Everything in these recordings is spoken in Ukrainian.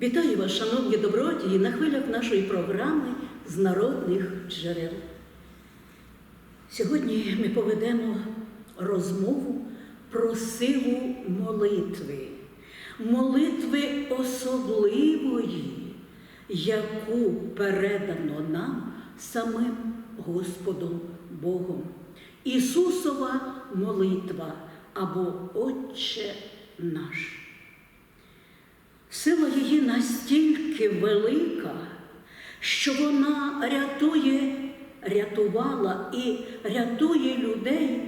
Вітаю вас, шановні добродії, на хвилях нашої програми з народних джерел. Сьогодні ми поведемо розмову про силу молитви, молитви особливої, яку передано нам самим Господом Богом. Ісусова молитва або Отче наш. Настільки велика, що вона рятує, рятувала і рятує людей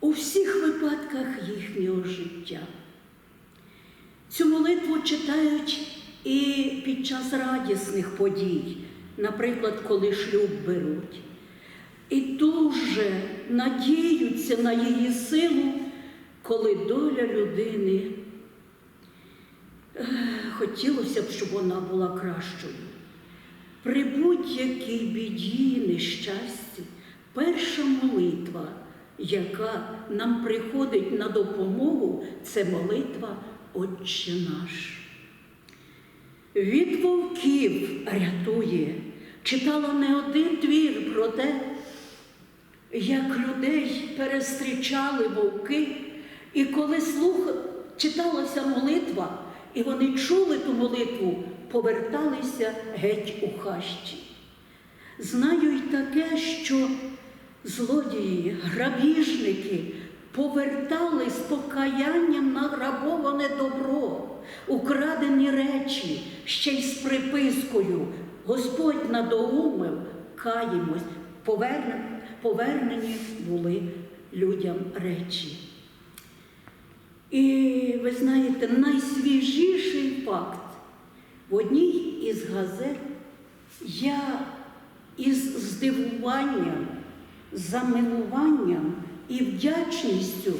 у всіх випадках їхнього життя. Цю молитву читають і під час радісних подій, наприклад, коли шлюб беруть. І дуже надіються на її силу, коли доля людини хотілося б, щоб вона була кращою. При будь-якій біді, нещасті, перша молитва, яка нам приходить на допомогу, це молитва Отче наш. Від вовків рятує, читала не один твір про те, як людей перестрічали вовки, і коли слух читалася молитва, і вони чули ту молитву, поверталися геть у хащі. Знаю й таке, що злодії, грабіжники повертали з покаянням награбоване добро, украдені речі, ще й з припискою. Господь надоумив, каємось, повернені були людям речі. І ви знаєте, найсвіжіший факт в одній із газет я із здивуванням, замилуванням і вдячністю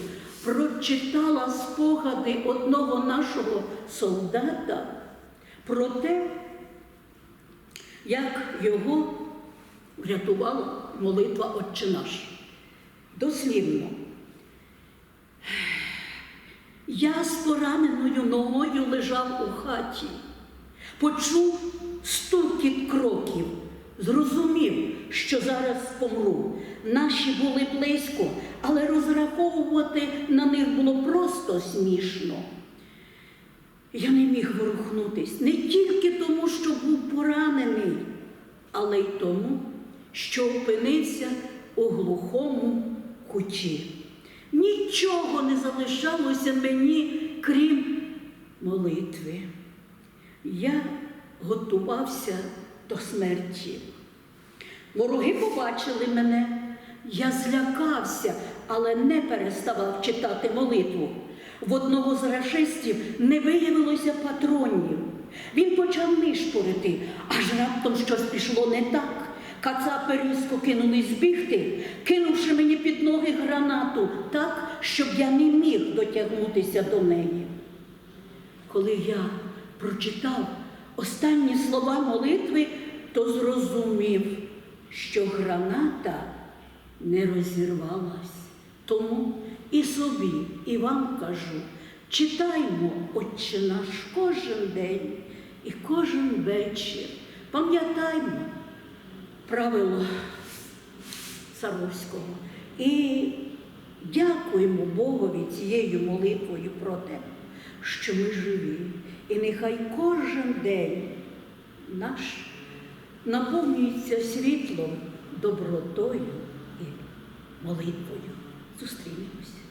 прочитала спогади одного нашого солдата про те, як його врятувала молитва Отче наш. Дослівно. Я з пораненою ногою лежав у хаті, почув стукіт кроків, зрозумів, що зараз помру. Наші були близько, але розраховувати на них було просто смішно. Я не міг ворухнутись не тільки тому, що був поранений, але й тому, що опинився у глухому куті. Нічого не залишалося мені, крім молитви. Я готувався до смерті. Вороги побачили мене. Я злякався, але не переставав читати молитву. В одного з рашистів не виявилося патронів. Він почав нишпорити, аж раптом щось пішло не так. Кацапи різко кинулись бігти, кинувши мені під ноги гранату так, щоб я не міг дотягнутися до неї. Коли я прочитав останні слова молитви, то зрозумів, що граната не розірвалась. Тому і собі, і вам кажу, читаймо, Отче наш, кожен день і кожен вечір. Пам'ятаймо правило Саровського. І дякуємо Богові цією молитвою про те, що ми живі. І нехай кожен день наш наповнюється світлом, добротою і молитвою. Зустрінемося.